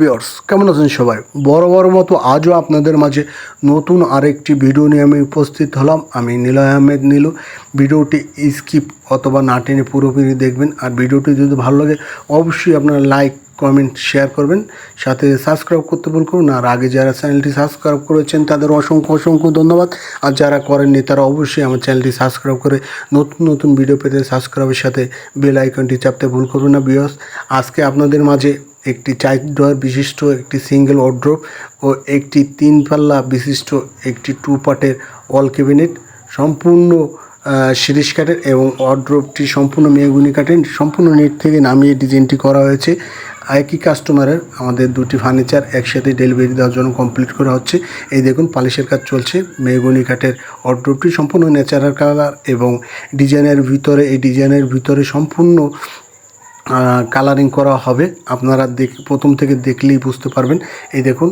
বিয়ার্স কেমন আছেন সবাই? বড় বড় মতো আজও আপনাদের মাঝে নতুন আরেকটি ভিডিও নিয়ে আমি উপস্থিত হলাম। আমি নীলয় আহমেদ নীলু। ভিডিওটি স্কিপ অথবা না টেনে পুরোপুরি দেখবেন। আর ভিডিওটি যদি ভালো লাগে, অবশ্যই আপনারা লাইক কমেন্ট শেয়ার করবেন। সাথে সাবস্ক্রাইব করতে ভুল করুন। আর আগে যারা চ্যানেলটি সাবস্ক্রাইব করেছেন, তাদের অসংখ্য অসংখ্য ধন্যবাদ। আর যারা করেননি, তারা অবশ্যই আমার চ্যানেলটি সাবস্ক্রাইব করে নতুন নতুন ভিডিও পেতে সাবস্ক্রাইবের সাথে বেল আইকনটি চাপতে ভুল করবেন না বিয়স আজকে আপনাদের মাঝে একটি চার ড্রয়ার বিশিষ্ট একটি সিঙ্গেল ওয়ার্ড্রোপ ও একটি তিন পাল্লা বিশিষ্ট একটি টু পার্টের ওয়াল ক্যাবিনেট সম্পূর্ণ সিরিজ কাঠের এবং ওয়ার্ড্রোপটি সম্পূর্ণ মেগুনি কাঠের, সম্পূর্ণ নেট থেকে নামিয়ে ডিজাইনটি করা হয়েছে। একই কাস্টমারের আমাদের দুটি ফার্নিচার একসাথে ডেলিভারি দেওয়ার জন্য কমপ্লিট করা হচ্ছে। এই দেখুন, পালিশের কাজ চলছে। মেগুনি কাঠের ওয়ার্ড্রোপটি সম্পূর্ণ ন্যাচারাল কালার এবং ডিজাইনের ভিতরে, এই ডিজাইনের ভিতরে সম্পূর্ণ কালারিং করা হবে। আপনারা দেখ প্রথম থেকে দেখলেই বুঝতে পারবেন। এই দেখুন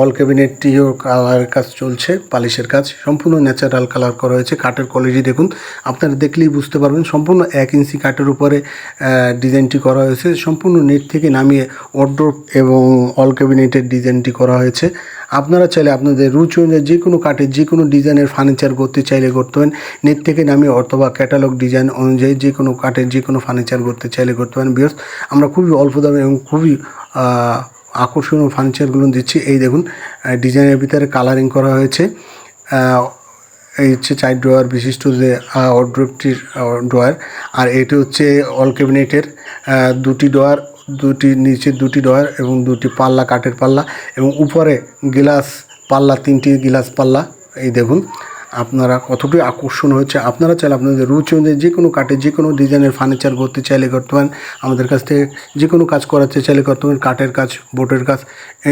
অল ক্যাবিনেটটিও কালারের কাজ চলছে, পালিশের কাজ। সম্পূর্ণ ন্যাচারাল কালার করা হয়েছে কাঠের কোয়ালিটি দেখুন। আপনারা দেখলেই বুঝতে পারবেন, সম্পূর্ণ এক ইঞ্চি কাঠের উপরে ডিজাইনটি করা হয়েছে। সম্পূর্ণ নেট থেকে নামিয়ে ওয়ার্ড্রোপ এবং অল ক্যাবিনেটের ডিজাইনটি করা হয়েছে। আপনারা চাইলে আপনাদের রুচি অনুযায়ী যে কোনো কাঠের যে কোনো ডিজাইনের ফার্নিচার করতে চাইলে করতে পারেন। নেট থেকে নামিয়ে অথবা ক্যাটালগ ডিজাইন অনুযায়ী যে কোনো কাঠের যে কোনো ফার্নিচার করতে চাইলে করতে পারেন। বিয়স আমরা খুবই অল্প দামে এবং খুবই আকর্ষণীয় ফার্নিচারগুলো দিচ্ছি। এই দেখুন ডিজাইনের ভিতরে কালারিং করা হয়েছে। এই হচ্ছে চার ড্রয়ার বিশিষ্ট যে ওয়ার্ড্রোপটির ড্রয়ার আর এটি হচ্ছে অল ক্যাবিনেটের দুটি ড্রয়ার দুটি নিচে দুটি ড্রয়ার এবং দুটি পাল্লা, কাঠের পাল্লা এবং উপরে গিলাস পাল্লা, তিনটি গিলাস পাল্লা। এই দেখুন, আপনারা কতটুকু আকর্ষণ হচ্ছে আপনারা চাইলে আপনাদের রুচি অনুযায়ী যে কোনো কাঠের যে কোনো ডিজাইনের ফার্নিচার করতে চাইলে করতে পারেন। আমাদের কাছ থেকে যে কোনো কাজ করাতে চাইলে করতে পারেন। কাঠের কাজ বোটের কাজ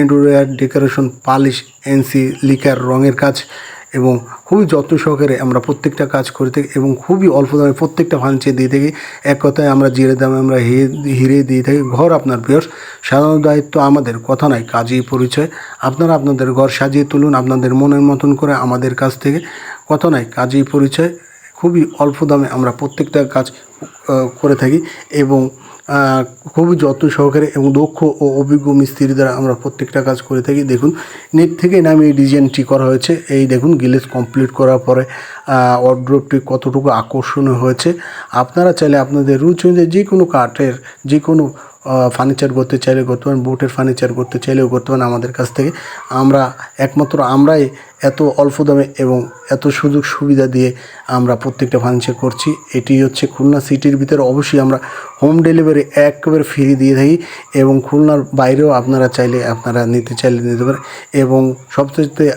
এন্ডোরিয়ার ডেকোরেশন পালিশ এনসি লিকার রঙের কাজ। এবং খুবই যত্ন সহকারে আমরা প্রত্যেকটা কাজ করে থাকি এবং খুবই অল্প দামে প্রত্যেকটা ফার্নিচার দিয়ে থাকি। এক কথায় আমরা জিরে দামে আমরা হিরে হিরে দিয়ে থাকি। ঘর আপনার প্রিয়স, সাধারণ দায়িত্ব আমাদের, কথা নাই কাজেই পরিচয়। আপনারা আপনাদের ঘর সাজিয়ে তুলুন, আপনাদের মনের মতন করে আমাদের কাছ থেকে। কথা নাই কাজেই পরিচয়। খুবই অল্প দামে আমরা প্রত্যেকটা কাজ করে থাকি এবং খুবই যত্ন সহকারে এবং দক্ষ ও অভিজ্ঞ মিস্ত্রি দ্বারা আমরা প্রত্যেকটা কাজ করে থাকি। দেখুন, নেট থেকে নামে এই ডিজাইনটি করা হয়েছে। এই দেখুন গিলেজ কমপ্লিট করার পরে অর্ড্রপটি কতটুকু আকর্ষণীয় হয়েছে। আপনারা চাইলে আপনাদের রুচি অনুযায়ী যে কোনো কাঠের, যে কোনো ফার্নিচার করতে চাইলে করতে পারেন বোটের ফার্নিচার করতে চাইলেও করতে পারেন আমাদের কাছ থেকে। আমরা একমাত্র আমরাই এত অল্প দামে এবং এত সুযোগ সুবিধা দিয়ে আমরা প্রত্যেকটা ফার্নিচার করছি। এটি হচ্ছে খুলনা সিটির ভিতরে অবশ্যই আমরা হোম ডেলিভারি একেবারে ফ্রি দিয়ে থাকি এবং খুলনার বাইরেও আপনারা চাইলে আপনারা নিতে চাইলে নিতে পারেন। এবং সবচেয়ে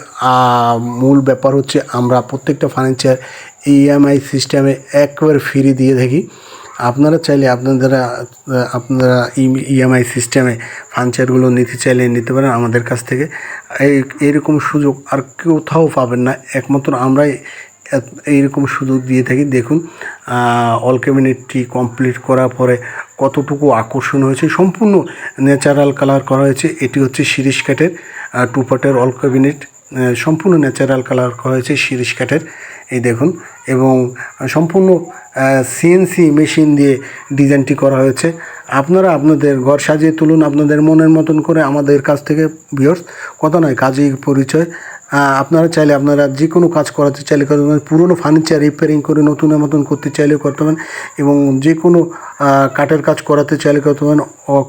মূল ব্যাপার হচ্ছে আমরা প্রত্যেকটা ফার্নিচার ইএমআই সিস্টেমে একবারে ফ্রি দিয়ে থাকি। আপনারা চাইলে আপনারা আপনারা ইএমআই সিস্টেমে ফার্নিচারগুলো নিতে চাইলে নিতে পারেন আমাদের কাছ থেকে। এই, এইরকম সুযোগ আর কোথাও পাবেন না। একমাত্র আমরাই এইরকম সুযোগ দিয়ে থাকি। দেখুন অল কমপ্লিট করার পরে কতটুকু আকর্ষণ হয়েছে। সম্পূর্ণ ন্যাচারাল কালার করা হয়েছে। এটি হচ্ছে শিরিশ কাঠের টু পার্টের অল সম্পূর্ণ ন্যাচারাল কালার করা হয়েছে শিরিশ কাঠের। এই দেখুন, এবং সম্পূর্ণ সিএনসি মেশিন দিয়ে ডিজাইনটি করা হয়েছে। আপনারা আপনাদের ঘর সাজিয়ে তুলুন, আপনাদের মনের মতন করে আমাদের কাছ থেকে বিয়র্স কথা নয়, কাজেই পরিচয়। আপনারা চাইলে আপনারা যে কোনো কাজ করাতে চাইলে করতে পারেন, পুরনো ফার্নিচার রিপেয়ারিং করে নতুনের মতন করতে চাইলে করতে পারেন এবং যে কোনো কাঠের কাজ করাতে চাইলে করতে পারেন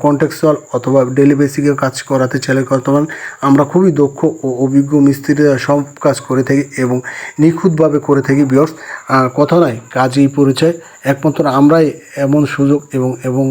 কন্ট্যাক্সুয়াল অথবা ডেলি বেসিকে কাজ করাতে চাইলে করতে পারেন। আমরা খুবই দক্ষ ও অভিজ্ঞ মিস্ত্রিরা সব কাজ করে থাকি এবং নিখুঁতভাবে করে থাকি বিয়র্স কথা নয়, কাজেই পরিচয়। একমাত্র আমরাই এমন সুযোগ এবং এবং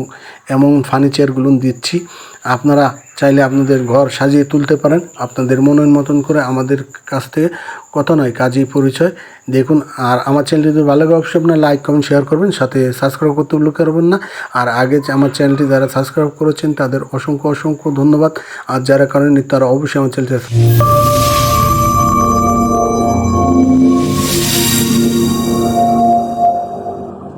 এমন ফার্নিচারগুলো দিচ্ছি। আপনারা চাইলে আপনাদের ঘর সাজিয়ে তুলতে পারেন। আপনাদের মনের মতন করে আমাদের কাছ থেকে কথা নয়, কাজেই পরিচয়। দেখুন, আর আমার চ্যানেলটি যদি ভালো লাগে, অবশ্যই আপনার লাইক, কমেন্ট, শেয়ার করবেন। সাথে সাবস্ক্রাইব করতে উল্লেখ করবেন না। আর আগে যে আমার চ্যানেলটি যারা সাবস্ক্রাইব করেছেন, তাদের অসংখ্য অসংখ্য ধন্যবাদ। আর যারা করেননি, তারা অবশ্যই আমার চ্যানেলটি